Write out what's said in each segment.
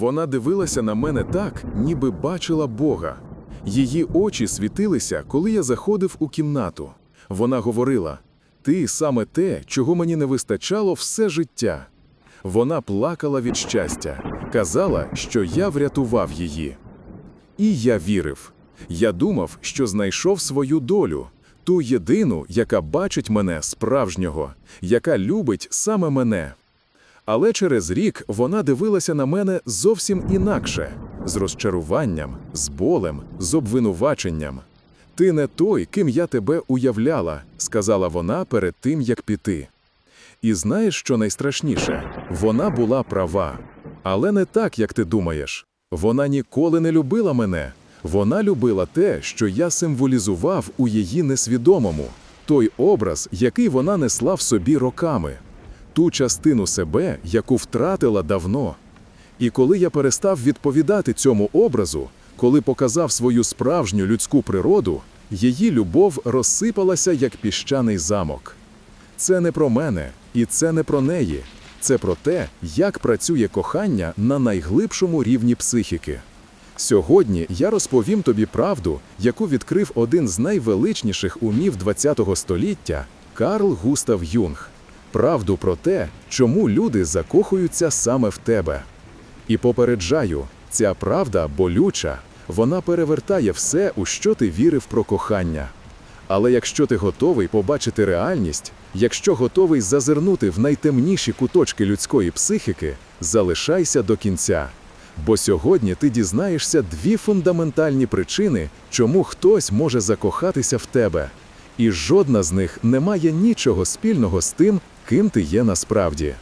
Вона дивилася на мене так, ніби бачила Бога. Її очі світилися, коли я заходив у кімнату. Вона говорила: Ти саме те, чого мені не вистачало все життя. Вона плакала від щастя, казала, що я врятував її. І я вірив. Я думав, що знайшов свою долю, ту єдину, яка бачить мене справжнього, яка любить саме мене. Але через рік вона дивилася на мене зовсім інакше, з розчаруванням, з болем, з обвинуваченням. Ти не той, ким я тебе уявляла, сказала вона перед тим, як піти. І знаєш, що найстрашніше? Вона була права. Але не так, як ти думаєш. Вона ніколи не любила мене. Вона любила те, що я символізував у її несвідомому, той образ, який вона несла в собі роками, ту частину себе, яку втратила давно. І коли я перестав відповідати цьому образу, коли показав свою справжню людську природу, її любов розсипалася як піщаний замок. Це не про мене, і це не про неї. Це про те, як працює кохання на найглибшому рівні психіки. Сьогодні я розповім тобі правду, яку відкрив один з найвеличніших умів ХХ століття Карл Густав Юнг. Правду про те, чому люди закохуються саме в тебе. І попереджаю, ця правда болюча, вона перевертає все, у що ти вірив про кохання. Але якщо ти готовий побачити реальність, якщо готовий зазирнути в найтемніші куточки людської психіки, залишайся до кінця. Бо сьогодні ти дізнаєшся дві фундаментальні причини, чому хтось може закохатися в тебе. І жодна з них не має нічого спільного з тим, ким ти є насправді.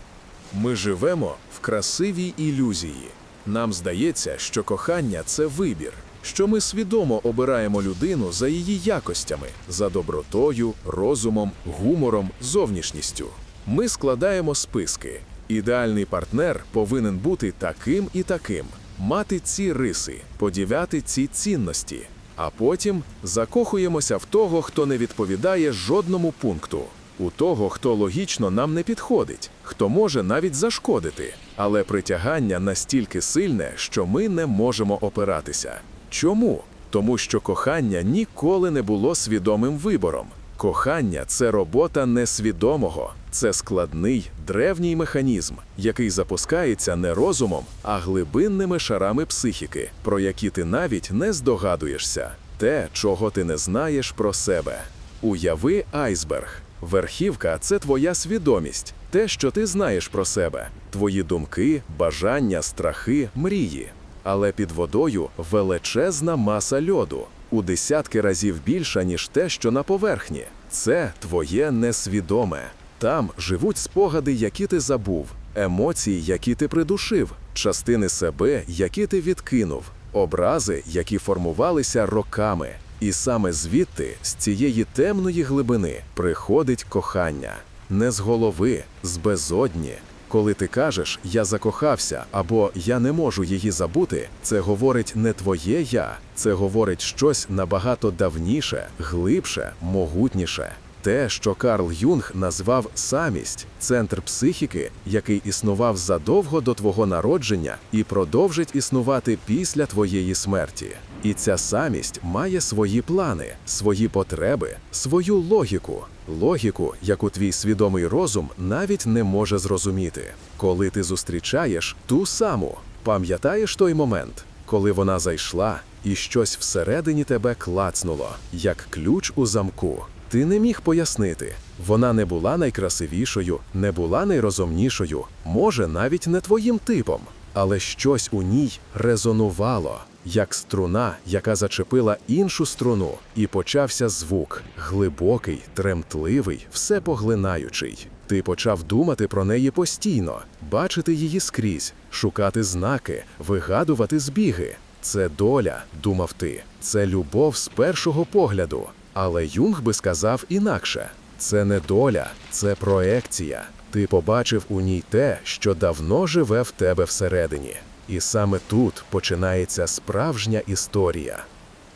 Ми живемо в красивій ілюзії. Нам здається, що кохання це вибір, що ми свідомо обираємо людину за її якостями, за добротою, розумом, гумором, зовнішністю. Ми складаємо списки. Ідеальний партнер повинен бути таким і таким, мати ці риси, поділяти ці цінності. А потім закохуємося в того, хто не відповідає жодному пункту, у того, хто логічно нам не підходить, хто може навіть зашкодити, але притягання настільки сильне, що ми не можемо опиратися. Чому? Тому що кохання ніколи не було свідомим вибором. Кохання це робота несвідомого, це складний древній механізм, який запускається не розумом, а глибинними шарами психіки, про які ти навіть не здогадуєшся, те, чого ти не знаєш про себе. Уяви айсберг. Верхівка це твоя свідомість, те, що ти знаєш про себе, твої думки, бажання, страхи, мрії. Але під водою величезна маса льоду, у десятки разів більша, ніж те, що на поверхні. Це твоє несвідоме. Там живуть спогади, які ти забув, емоції, які ти придушив, частини себе, які ти відкинув, образи, які формувалися роками. І саме звідти, з цієї темної глибини, приходить кохання. Не з голови, з безодні. Коли ти кажеш я закохався або я не можу її забути, це говорить не твоє я, це говорить щось набагато давніше, глибше, могутніше. Те, що Карл Юнг назвав самість, центр психіки, який існував задовго до твого народження і продовжить існувати після твоєї смерті. І ця самість має свої плани, свої потреби, свою логіку, логіку, яку твій свідомий розум навіть не може зрозуміти. Коли ти зустрічаєш ту саму, пам'ятаєш той момент, коли вона зайшла, і щось всередині тебе клацнуло, як ключ у замку. Ти не міг пояснити. Вона не була найкрасивішою, не була найрозумнішою, може, навіть не твоїм типом, але щось у ній резонувало, як струна, яка зачепила іншу струну, і почався звук глибокий, тремтливий, всепоглинаючий. Ти почав думати про неї постійно, бачити її скрізь, шукати знаки, вигадувати збіги. Це доля, думав ти, це любов з першого погляду. Але Юнг би сказав інакше: це не доля, це проекція. Ти побачив у ній те, що давно живе в тебе всередині. І саме тут починається справжня історія.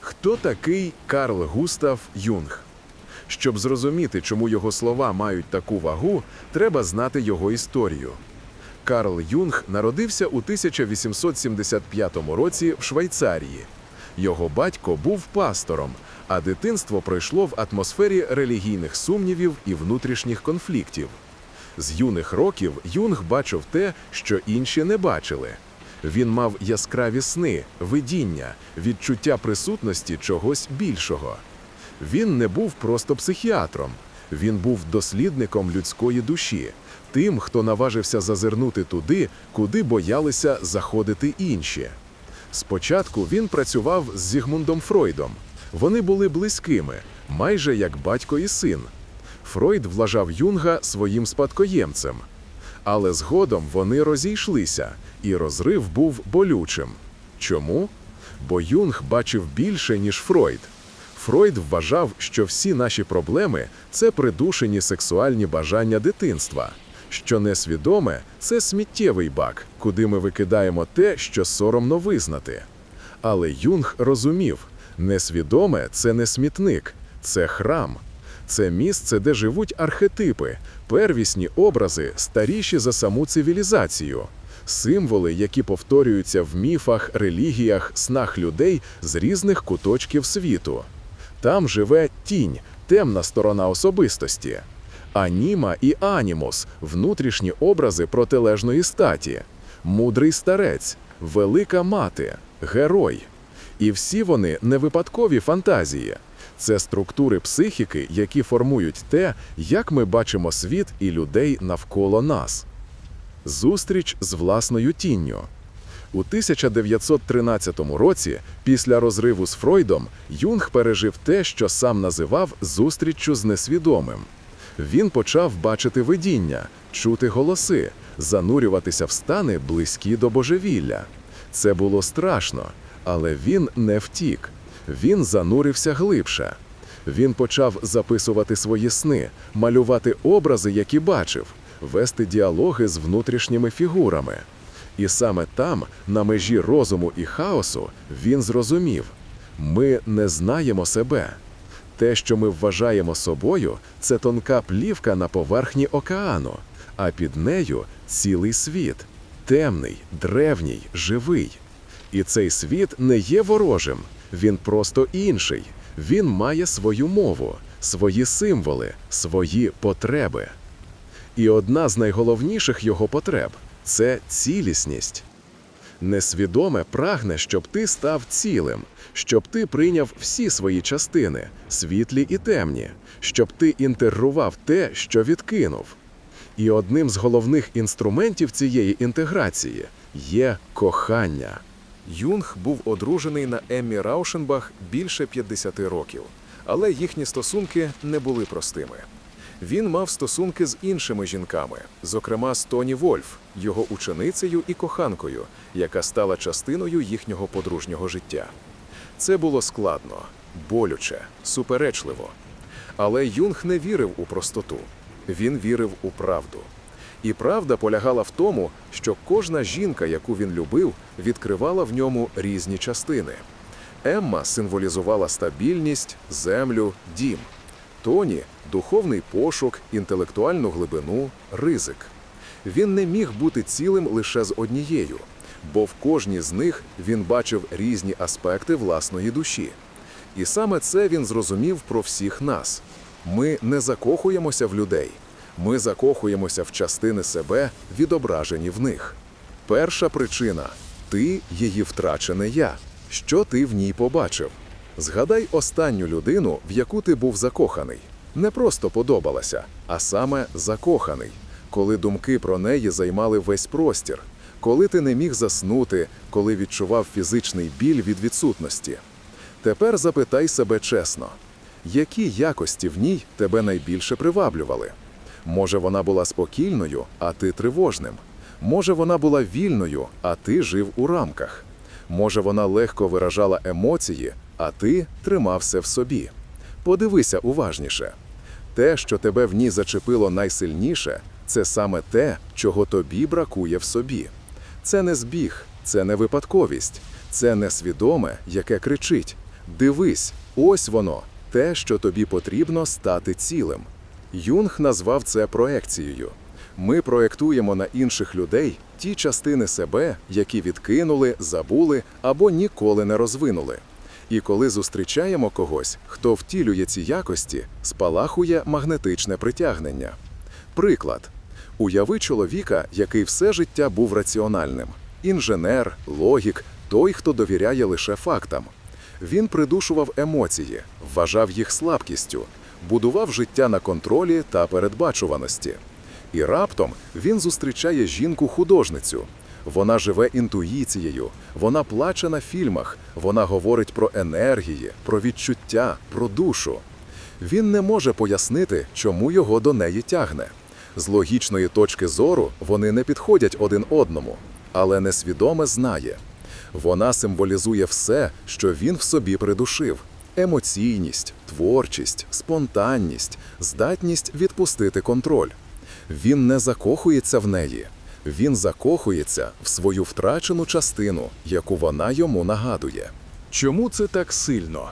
Хто такий Карл Густав Юнг? Щоб зрозуміти, чому його слова мають таку вагу, треба знати його історію. Карл Юнг народився у 1875 році в Швейцарії. Його батько був пастором, а дитинство пройшло в атмосфері релігійних сумнівів і внутрішніх конфліктів. З юних років Юнг бачив те, що інші не бачили. Він мав яскраві сни, видіння, відчуття присутності чогось більшого. Він не був просто психіатром, він був дослідником людської душі, тим, хто наважився зазирнути туди, куди боялися заходити інші. Спочатку він працював з Зігмундом Фройдом. Вони були близькими, майже як батько і син. Фройд вважав Юнга своїм спадкоємцем. Але згодом вони розійшлися, і розрив був болючим. Чому? Бо Юнг бачив більше, ніж Фройд. Фройд вважав, що всі наші проблеми це придушені сексуальні бажання дитинства, що несвідоме це сміттєвий бак, куди ми викидаємо те, що соромно визнати. Але Юнг розумів, несвідоме це не смітник, це храм. Це місце, де живуть архетипи, первісні образи, старіші за саму цивілізацію, символи, які повторюються в міфах, релігіях, снах людей з різних куточків світу. Там живе тінь, темна сторона особистості. Аніма і анімус внутрішні образи протилежної статі, мудрий старець, велика мати, герой. І всі вони не випадкові фантазії. Це структури психіки, які формують те, як ми бачимо світ і людей навколо нас. Зустріч з власною тінню. У 1913 році, після розриву з Фройдом, Юнг пережив те, що сам називав зустріччю з несвідомим. Він почав бачити видіння, чути голоси, занурюватися в стани близькі до божевілля. Це було страшно, але він не втік. Він занурився глибше. Він почав записувати свої сни, малювати образи, які бачив, вести діалоги з внутрішніми фігурами. І саме там, на межі розуму і хаосу, він зрозумів: ми не знаємо себе. Те, що ми вважаємо собою, це тонка плівка на поверхні океану, а під нею цілий світ темний, древній, живий. І цей світ не є ворожим, він просто інший. Він має свою мову, свої символи, свої потреби. І одна з найголовніших його потреб це цілісність. Несвідоме прагне, щоб ти став цілим, щоб ти прийняв всі свої частини, світлі і темні, щоб ти інтегрував те, що відкинув. І одним з головних інструментів цієї інтеграції є кохання. Юнг був одружений на Еммі Раушенбах більше 50 років, але їхні стосунки не були простими. Він мав стосунки з іншими жінками, зокрема з Тоні Вольф, його ученицею і коханкою, яка стала частиною їхнього подружнього життя. Це було складно, болюче, суперечливо. Але Юнг не вірив у простоту, він вірив у правду. І правда полягала в тому, що кожна жінка, яку він любив, відкривала в ньому різні частини. Емма символізувала стабільність, землю, дім. Тоні духовний пошук, інтелектуальну глибину, ризик. Він не міг бути цілим лише з однією, бо в кожній з них він бачив різні аспекти власної душі. І саме це він зрозумів про всіх нас. Ми не закохуємося в людей, ми закохуємося в частини себе, відображені в них. Перша причина ти її втрачене я. Що ти в ній побачив? Згадай останню людину, в яку ти був закоханий. Не просто подобалася, а саме закоханий, коли думки про неї займали весь простір, коли ти не міг заснути, коли відчував фізичний біль від відсутності. Тепер запитай себе чесно, які якості в ній тебе найбільше приваблювали? Може, вона була спокійною, а ти тривожним? Може, вона була вільною, а ти жив у рамках? Може, вона легко виражала емоції, а ти тримався в собі. Подивися уважніше. Те, що тебе в ній зачепило найсильніше, це саме те, чого тобі бракує в собі. Це не збіг, це не випадковість, це несвідоме, яке кричить: Дивись, ось воно, те, що тобі потрібно стати цілим. Юнг назвав це проекцією. Ми проєктуємо на інших людей ті частини себе, які відкинули, забули або ніколи не розвинули. І коли зустрічаємо когось, хто втілює ці якості, спалахує магнетичне притягнення. Приклад. Уяви чоловіка, який все життя був раціональним. Інженер, логік, той, хто довіряє лише фактам. Він придушував емоції, вважав їх слабкістю, будував життя на контролі та передбачуваності. І раптом він зустрічає жінку-художницю. Вона живе інтуїцією, вона плаче на фільмах, вона говорить про енергії, про відчуття, про душу. Він не може пояснити, чому його до неї тягне. З логічної точки зору вони не підходять один одному, але несвідоме знає. Вона символізує все, що він в собі придушив: емоційність, творчість, спонтанність, здатність відпустити контроль. Він не закохується в неї, він закохується в свою втрачену частину, яку вона йому нагадує. Чому це так сильно?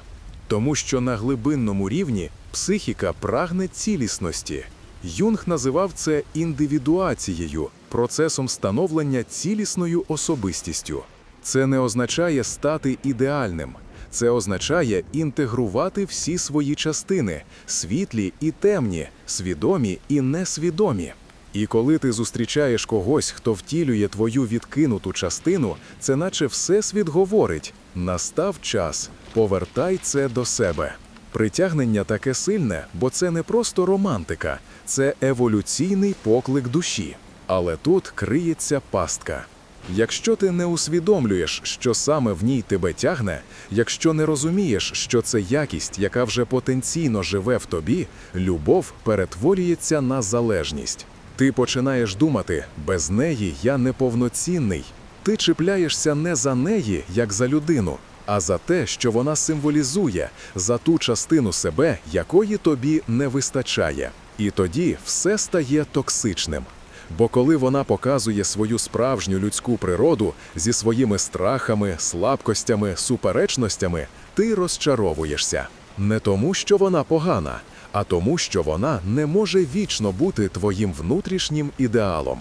Тому що на глибинному рівні психіка прагне цілісності. Юнг називав це індивідуацією, процесом становлення цілісною особистістю. Це не означає стати ідеальним. Це означає інтегрувати всі свої частини світлі і темні, свідомі і несвідомі. І коли ти зустрічаєш когось, хто втілює твою відкинуту частину, це наче Всесвіт говорить: настав час, повертай це до себе. Притягнення таке сильне, бо це не просто романтика, це еволюційний поклик душі. Але тут криється пастка. Якщо ти не усвідомлюєш, що саме в ній тебе тягне, якщо не розумієш, що це якість, яка вже потенційно живе в тобі, любов перетворюється на залежність. Ти починаєш думати, без неї я неповноцінний. Ти чіпляєшся не за неї, як за людину, а за те, що вона символізує, за ту частину себе, якої тобі не вистачає. І тоді все стає токсичним. Бо коли вона показує свою справжню людську природу зі своїми страхами, слабкостями, суперечностями, ти розчаровуєшся. Не тому, що вона погана, а тому, що вона не може вічно бути твоїм внутрішнім ідеалом.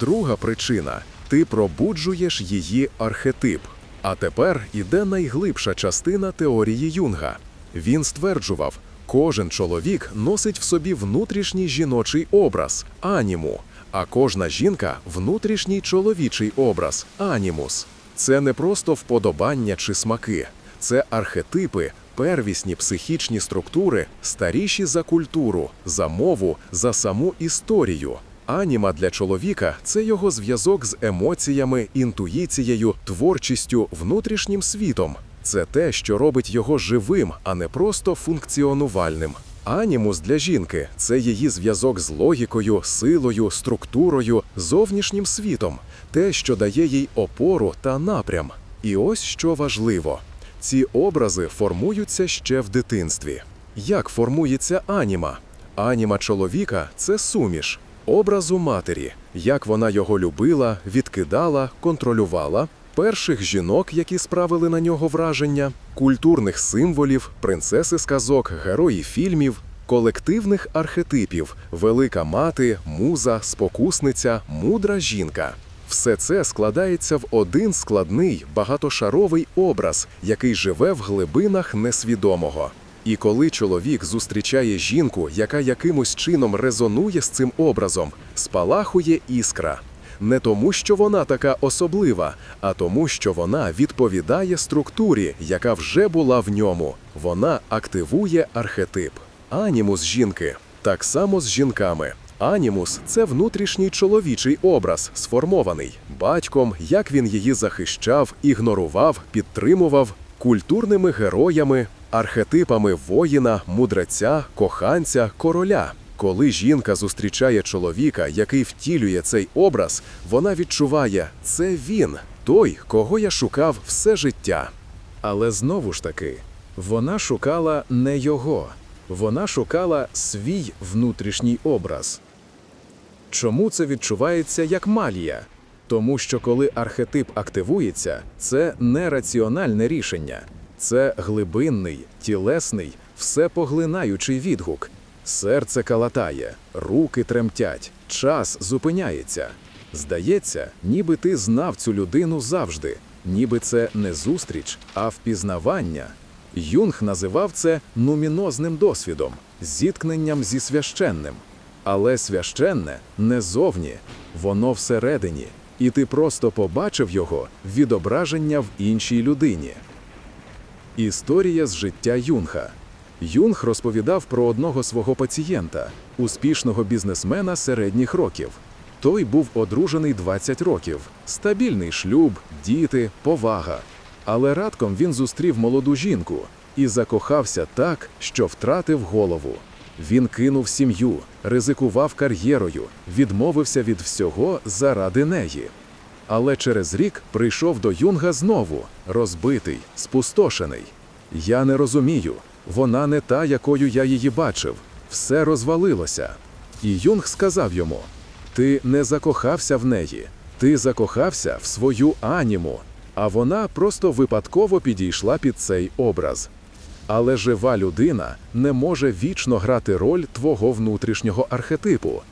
Друга причина ти пробуджуєш її архетип. А тепер іде найглибша частина теорії Юнга. Він стверджував, кожен чоловік носить в собі внутрішній жіночий образ аніму, а кожна жінка внутрішній чоловічий образ анімус. Це не просто вподобання чи смаки, це архетипи, первісні психічні структури, старіші за культуру, за мову, за саму історію. Аніма для чоловіка це його зв'язок з емоціями, інтуїцією, творчістю, внутрішнім світом. Це те, що робить його живим, а не просто функціонувальним. Анімус для жінки це її зв'язок з логікою, силою, структурою, зовнішнім світом, те, що дає їй опору та напрям. І ось що важливо: ці образи формуються ще в дитинстві. Як формується аніма? Аніма чоловіка це суміш образу матері, як вона його любила, відкидала, контролювала, перших жінок, які справили на нього враження, культурних символів, принцеси сказок, герої фільмів, колективних архетипів, велика мати, муза, спокусниця, мудра жінка. Все це складається в один складний, багатошаровий образ, який живе в глибинах несвідомого. І коли чоловік зустрічає жінку, яка якимось чином резонує з цим образом, спалахує іскра. Не тому, що вона така особлива, а тому, що вона відповідає структурі, яка вже була в ньому. Вона активує архетип. Анімус жінки так само з жінками. Анімус це внутрішній чоловічий образ, сформований батьком, як він її захищав, ігнорував, підтримував, культурними героями, архетипами воїна, мудреця, коханця, короля. Коли жінка зустрічає чоловіка, який втілює цей образ, вона відчуває це він, той, кого я шукав все життя. Але знову ж таки, вона шукала не його, вона шукала свій внутрішній образ. Чому це відчувається як малія? Тому що коли архетип активується, це не раціональне рішення, це глибинний, тілесний, всепоглинаючий відгук. Серце калатає, руки тремтять, час зупиняється. Здається, ніби ти знав цю людину завжди, ніби це не зустріч, а впізнавання. Юнг називав це нумінозним досвідом, зіткненням зі священним. Але священне не зовні, воно всередині, і ти просто побачив його відображення в іншій людині. Історія з життя Юнга. Юнг розповідав про одного свого пацієнта, успішного бізнесмена середніх років. Той був одружений 20 років, стабільний шлюб, діти, повага. Але радком він зустрів молоду жінку і закохався так, що втратив голову. Він кинув сім'ю, ризикував кар'єрою, відмовився від всього заради неї. Але через рік прийшов до Юнга знову, розбитий, спустошений. Я не розумію, вона не та, якою я її бачив. Все розвалилося. І Юнг сказав йому: Ти не закохався в неї, ти закохався в свою аніму, а вона просто випадково підійшла під цей образ. Але жива людина не може вічно грати роль твого внутрішнього архетипу.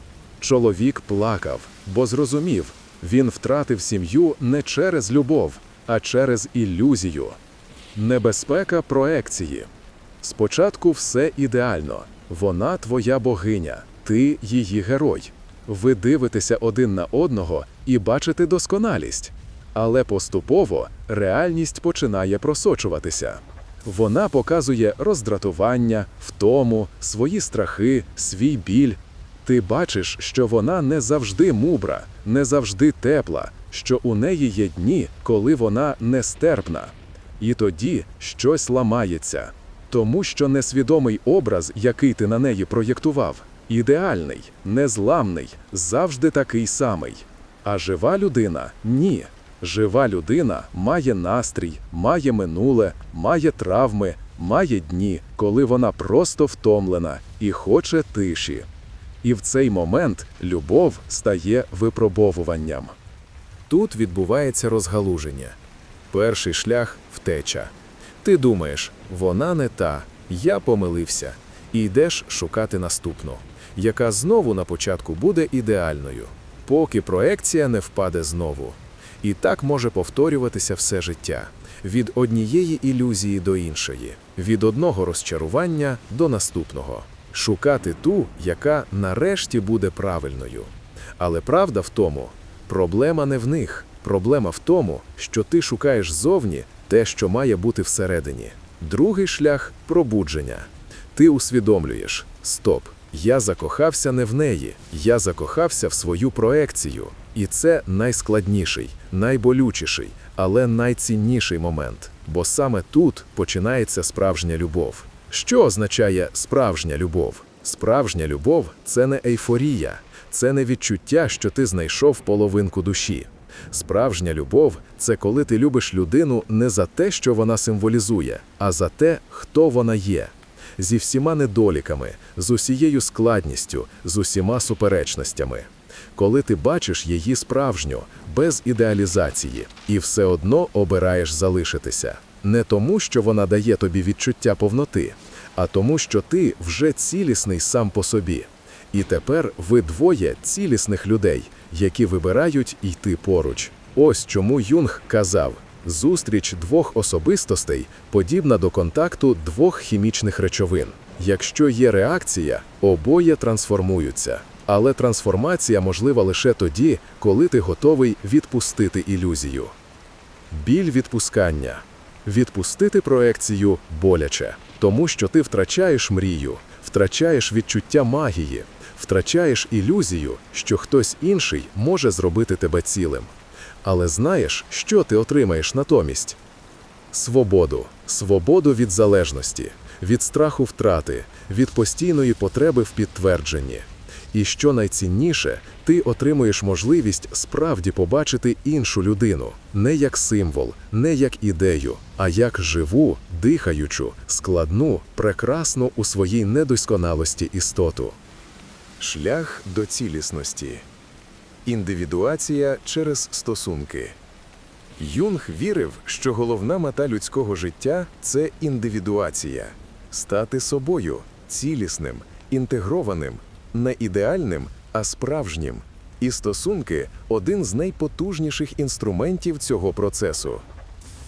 Чоловік плакав, бо зрозумів, він втратив сім'ю не через любов, а через ілюзію. Небезпека проекції. Спочатку все ідеально. Вона твоя богиня, ти її герой. Ви дивитеся один на одного і бачите досконалість. Але поступово реальність починає просочуватися. Вона показує роздратування, втому, свої страхи, свій біль. Ти бачиш, що вона не завжди мубра, не завжди тепла, що у неї є дні, коли вона нестерпна. І тоді щось ламається, тому що несвідомий образ, який ти на неї проєктував, ідеальний, незламний, завжди такий самий. А жива людина ні. Жива людина має настрій, має минуле, має травми, має дні, коли вона просто втомлена і хоче тиші. І в цей момент любов стає випробовуванням. Тут відбувається розгалуження. Перший шлях втеча. Ти думаєш, вона не та, я помилився, і йдеш шукати наступну, яка знову на початку буде ідеальною, поки проекція не впаде знову. І так може повторюватися все життя від однієї ілюзії до іншої, від одного розчарування до наступного, шукати ту, яка нарешті буде правильною. Але правда в тому, проблема не в них, проблема в тому, що ти шукаєш зовні те, що має бути всередині. Другий шлях пробудження. Ти усвідомлюєш: стоп, я закохався не в неї, я закохався в свою проекцію. І це найскладніший, найболючіший, але найцінніший момент. Бо саме тут починається справжня любов. Що означає справжня любов? Справжня любов це не ейфорія, це не відчуття, що ти знайшов половинку душі. Справжня любов це коли ти любиш людину не за те, що вона символізує, а за те, хто вона є. Зі всіма недоліками, з усією складністю, з усіма суперечностями. Коли ти бачиш її справжню, без ідеалізації, і все одно обираєш залишитися. Не тому, що вона дає тобі відчуття повноти, а тому, що ти вже цілісний сам по собі. І тепер ви двоє цілісних людей, які вибирають йти поруч. Ось чому Юнг казав: зустріч двох особистостей подібна до контакту двох хімічних речовин. Якщо є реакція, обоє трансформуються. Але трансформація можлива лише тоді, коли ти готовий відпустити ілюзію. Біль відпускання. Відпустити проекцію боляче, тому що ти втрачаєш мрію, втрачаєш відчуття магії, втрачаєш ілюзію, що хтось інший може зробити тебе цілим. Але знаєш, що ти отримаєш натомість? Свободу, свободу від залежності, від страху втрати, від постійної потреби в підтвердженні. І що найцінніше, ти отримуєш можливість справді побачити іншу людину не як символ, не як ідею, а як живу, дихаючу, складну, прекрасну у своїй недосконалості істоту. Шлях до цілісності. Індивідуація через стосунки. Юнг вірив, що головна мета людського життя це індивідуація, стати собою, цілісним, інтегрованим, не ідеальним, а справжнім. І стосунки один з найпотужніших інструментів цього процесу.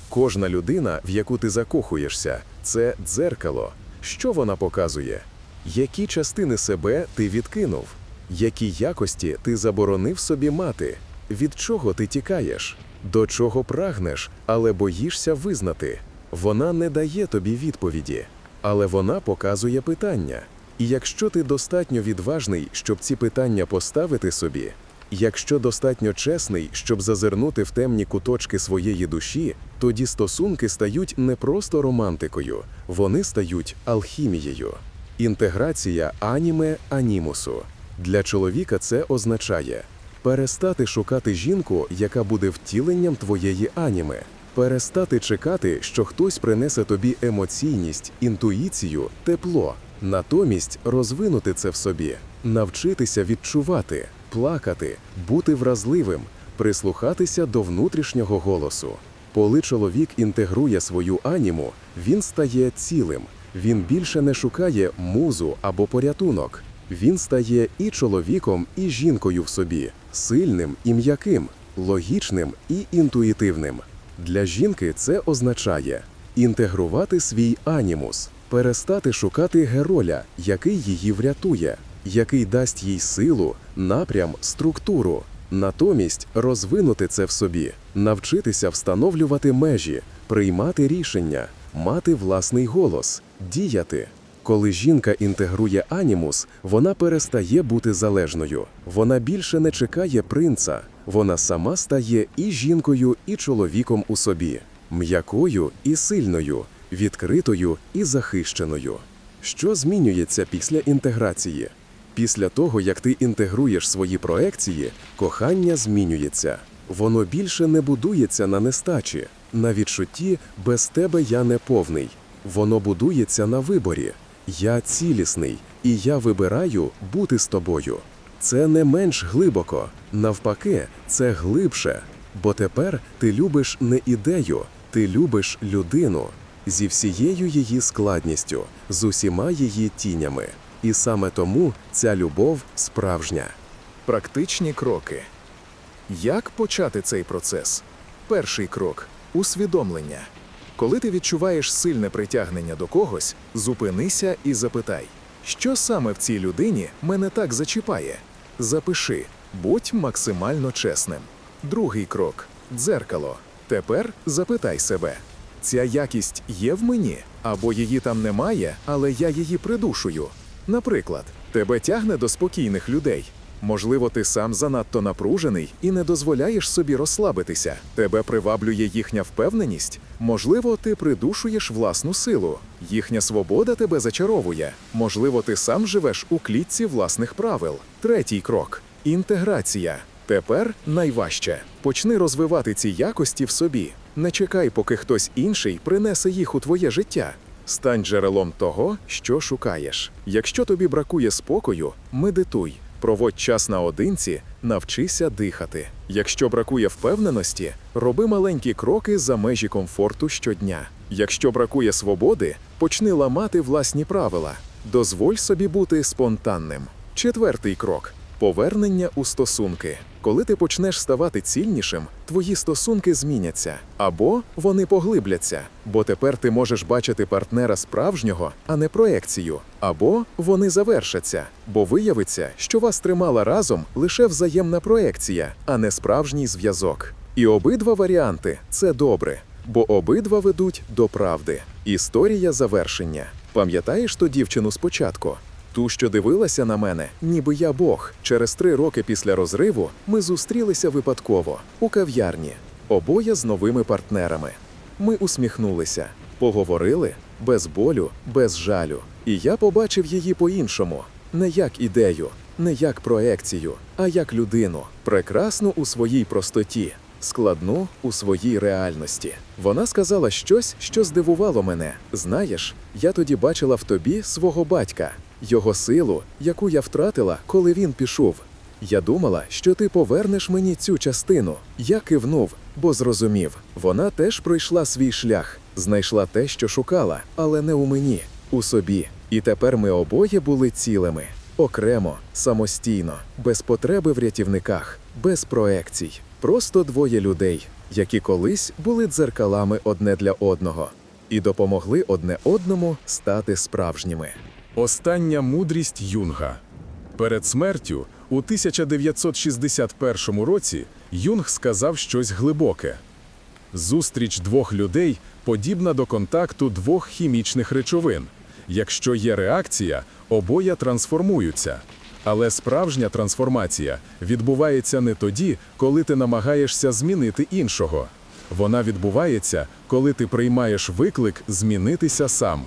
Кожна людина, в яку ти закохуєшся, це дзеркало. Що вона показує? Які частини себе ти відкинув? Які якості ти заборонив собі мати? Від чого ти тікаєш? До чого прагнеш, але боїшся визнати? Вона не дає тобі відповіді, але вона показує питання. І якщо ти достатньо відважний, щоб ці питання поставити собі, Якщо достатньо чесний, щоб зазирнути в темні куточки своєї душі, тоді стосунки стають не просто романтикою, вони стають алхімією. Інтеграція аніме анімусу. Для чоловіка це означає перестати шукати жінку, яка буде втіленням твоєї аніме, перестати чекати, що хтось принесе тобі емоційність, інтуїцію, тепло, натомість розвинути це в собі, навчитися відчувати плакати, бути вразливим, прислухатися до внутрішнього голосу. Коли чоловік інтегрує свою аніму, він стає цілим. Він більше не шукає музу або порятунок. Він стає і чоловіком, і жінкою в собі, сильним і м'яким, логічним і інтуїтивним. Для жінки це означає інтегрувати свій анімус, перестати шукати героля, який її врятує, який дасть їй силу, напрям, структуру. Натомість розвинути це в собі, навчитися встановлювати межі, приймати рішення, мати власний голос, діяти. Коли жінка інтегрує анімус, вона перестає бути залежною. Вона більше не чекає принца. Вона сама стає і жінкою, і чоловіком у собі, м'якою і сильною, відкритою і захищеною. Що змінюється після інтеграції? Після того, як ти інтегруєш свої проекції, кохання змінюється. Воно більше не будується на нестачі, на відчутті без тебе я не повний. Воно будується на виборі. Я цілісний, і я вибираю бути з тобою. Це не менш глибоко, навпаки, це глибше. Бо тепер ти любиш не ідею, ти любиш людину зі всією її складністю, з усіма її тінями. І саме тому ця любов справжня. Практичні кроки. Як почати цей процес? Перший крок усвідомлення. Коли ти відчуваєш сильне притягнення до когось, зупинися і запитай, що саме в цій людині мене так зачіпає. Запиши, будь максимально чесним. Другий крок дзеркало. Тепер запитай себе: ця якість є в мені, або її там немає, але я її придушую. Наприклад, тебе тягне до спокійних людей. Можливо, ти сам занадто напружений і не дозволяєш собі розслабитися. Тебе приваблює їхня впевненість. Можливо, ти придушуєш власну силу. Їхня свобода тебе зачаровує. Можливо, ти сам живеш у клітці власних правил. Третій крок інтеграція. Тепер найважче. Почни розвивати ці якості в собі. Не чекай, поки хтось інший принесе їх у твоє життя. Стань джерелом того, що шукаєш. Якщо тобі бракує спокою, медитуй. Проводь час наодинці, навчися дихати. Якщо бракує впевненості, роби маленькі кроки за межі комфорту щодня. Якщо бракує свободи, почни ламати власні правила. Дозволь собі бути спонтанним. Четвертий крок повернення у стосунки. Коли ти почнеш ставати цільнішим, твої стосунки зміняться або вони поглибляться, бо тепер ти можеш бачити партнера справжнього, а не проекцію, або вони завершаться, бо виявиться, що вас тримала разом лише взаємна проекція, а не справжній зв'язок. І обидва варіанти це добре, бо обидва ведуть до правди. Історія завершення. Пам'ятаєш ту дівчину спочатку? Ту, що дивилася на мене, ніби я Бог. Через три роки після розриву ми зустрілися випадково у кав'ярні, обоє з новими партнерами. Ми усміхнулися, поговорили без болю, без жалю. І я побачив її по-іншому, не як ідею, не як проекцію, а як людину, прекрасну у своїй простоті, складну у своїй реальності. Вона сказала щось, що здивувало мене. Знаєш, я тоді бачила в тобі свого батька, його силу, яку я втратила, коли він пішов. Я думала, що ти повернеш мені цю частину. Я кивнув, бо зрозумів. Вона теж пройшла свій шлях, знайшла те, що шукала, але не у мені, у собі. І тепер ми обоє були цілими. Окремо, самостійно, без потреби в рятівниках, без проекцій. Просто двоє людей, які колись були дзеркалами одне для одного і допомогли одне одному стати справжніми. Остання мудрість Юнга. Перед смертю у 1961 році Юнг сказав щось глибоке. Зустріч двох людей подібна до контакту двох хімічних речовин. Якщо є реакція, обоє трансформуються. Але справжня трансформація відбувається не тоді, коли ти намагаєшся змінити іншого. Вона відбувається, коли ти приймаєш виклик змінитися сам.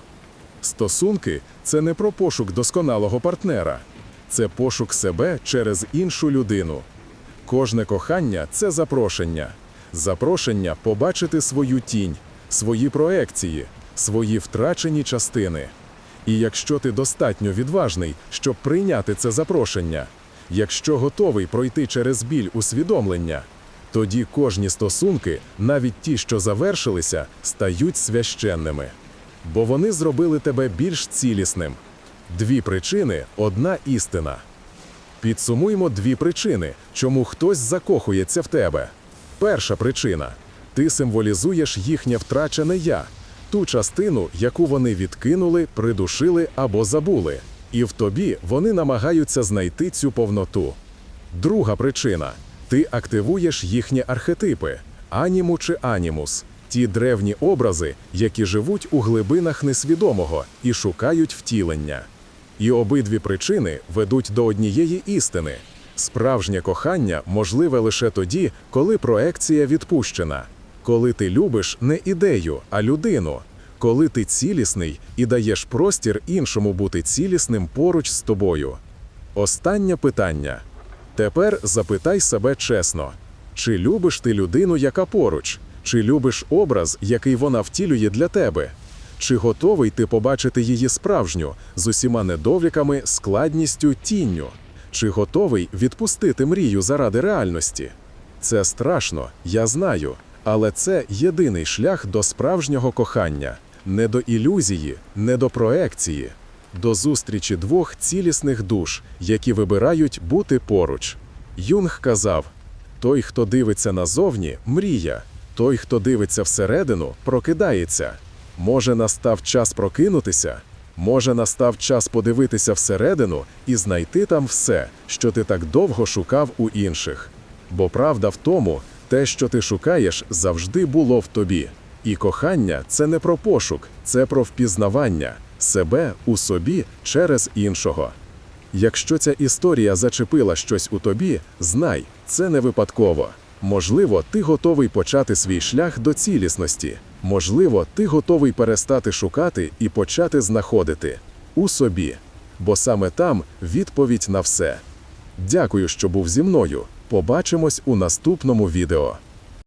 Стосунки це не про пошук досконалого партнера, це пошук себе через іншу людину. Кожне кохання це запрошення. Запрошення побачити свою тінь, свої проекції, свої втрачені частини. І якщо ти достатньо відважний, щоб прийняти це запрошення, якщо готовий пройти через біль усвідомлення, тоді кожні стосунки, навіть ті, що завершилися, стають священними. Бо вони зробили тебе більш цілісним. Дві причини одна істина. Підсумуймо дві причини, чому хтось закохується в тебе. Перша причина ти символізуєш їхнє втрачене я, ту частину, яку вони відкинули, придушили або забули. І в тобі вони намагаються знайти цю повноту. Друга причина ти активуєш їхні архетипи аніму чи анімус, ті древні образи, які живуть у глибинах несвідомого і шукають втілення. І обидві причини ведуть до однієї істини. Справжнє кохання можливе лише тоді, коли проекція відпущена, коли ти любиш не ідею, а людину, коли ти цілісний і даєш простір іншому бути цілісним поруч з тобою. Останнє питання. Тепер запитай себе чесно: чи любиш ти людину, яка поруч, чи любиш образ, який вона втілює для тебе? Чи готовий ти побачити її справжню з усіма недовіками, складністю, тінню? Чи готовий відпустити мрію заради реальності? Це страшно, я знаю, але це єдиний шлях до справжнього кохання, не до ілюзії, не до проекції, до зустрічі двох цілісних душ, які вибирають бути поруч. Юнг казав: той, хто дивиться назовні, мрія, той, хто дивиться всередину, прокидається. Може, настав час прокинутися? Може, настав час подивитися всередину і знайти там все, що ти так довго шукав у інших. Бо правда в тому, те, що ти шукаєш, завжди було в тобі. І кохання це не про пошук, це про впізнавання себе у собі через іншого. Якщо ця історія зачепила щось у тобі, знай, це не випадково. Можливо, ти готовий почати свій шлях до цілісності. Можливо, ти готовий перестати шукати і почати знаходити у собі. Бо саме там відповідь на все. Дякую, що був зі мною. Побачимось у наступному відео.